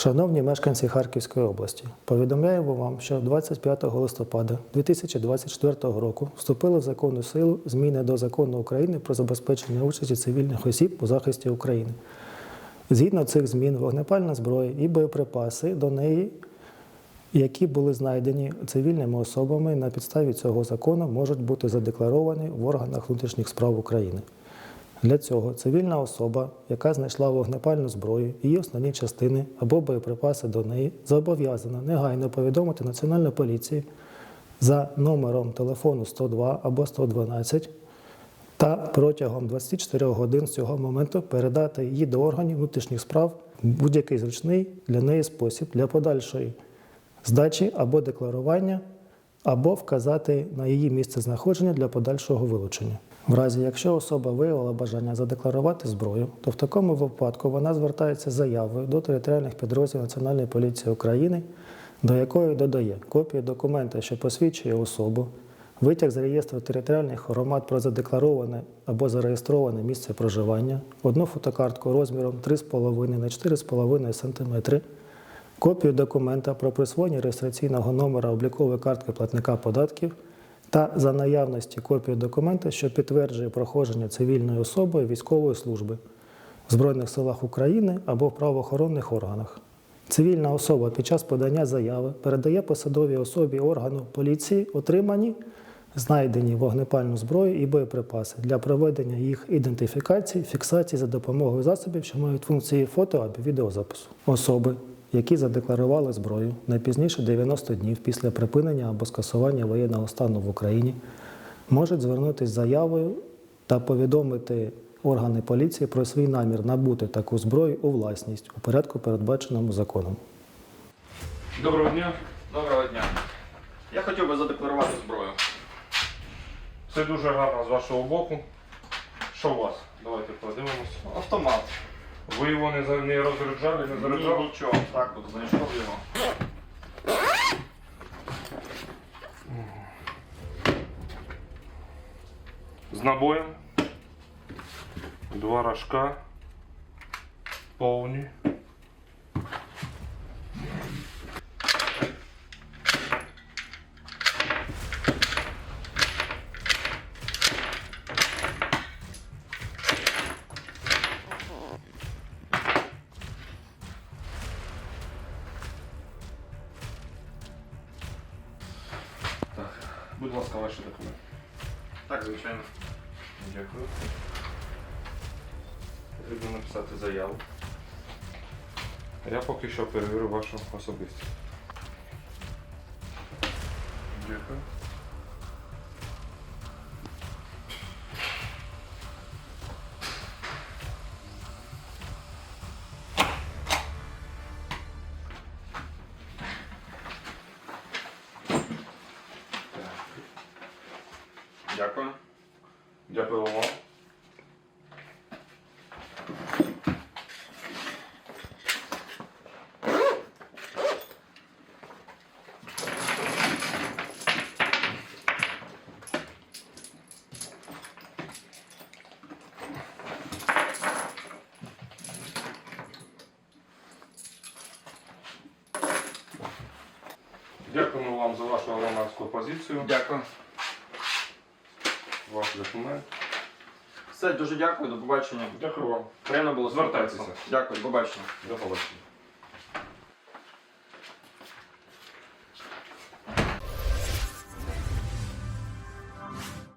Шановні мешканці Харківської області, повідомляємо вам, що 25 листопада 2024 року вступили в законну силу зміни до закону України про забезпечення участі цивільних осіб у захисті України. Згідно цих змін, вогнепальна зброя і боєприпаси до неї, які були знайдені цивільними особами на підставі цього закону, можуть бути задекларовані в органах внутрішніх справ України. Для цього цивільна особа, яка знайшла вогнепальну зброю, її основні частини або боєприпаси до неї, зобов'язана негайно повідомити Національну поліцію за номером телефону 102 або 112 та протягом 24 годин з цього моменту передати її до органів внутрішніх справ в будь-який зручний для неї спосіб для подальшої здачі або декларування, або вказати на її місце знаходження для подальшого вилучення. В разі, якщо особа виявила бажання задекларувати зброю, то в такому випадку вона звертається заявою до територіальних підрозділів Національної поліції України, до якої додає копію документа, що посвідчує особу, витяг з реєстру територіальних громад про задеклароване або зареєстроване місце проживання, одну фотокартку розміром 3,5 на 4,5 см, копію документа про присвоєння реєстраційного номера облікової картки платника податків та за наявності копію документа, що підтверджує проходження цивільної особи військової служби в Збройних силах України або в правоохоронних органах. Цивільна особа під час подання заяви передає посадовій особі органу поліції отримані знайдені вогнепальну зброю і боєприпаси для проведення їх ідентифікації, фіксації за допомогою засобів, що мають функції фото або відеозапису. Особи, які задекларували зброю найпізніше 90 днів після припинення або скасування воєнного стану в Україні, можуть звернутися з заявою та повідомити органи поліції про свій намір набути таку зброю у власність у порядку, передбаченому законом. Доброго дня. Доброго дня. Я хотів би задекларувати зброю. Це дуже гарно з вашого боку. Що у вас? Давайте подивимось. Автомат. Ви його не, за- не розряджали, не Ні, заряджали? нічого. Так от знайшов його. З набоєм. Два рожка. Повні. Будь ласка, ваші документи. Так, звичайно. Дякую. Потрібно написати заяву. Я поки що перевірю вашу особистість. Дякую. Дякую. Дякую вам. Дякуємо вам за вашу громадську позицію. Дякую. Ваш документ. Все, дуже дякую, до побачення. Дякую вам. Приємно було Звертайтеся. спілкуватися. Дякую, до побачення. До побачення.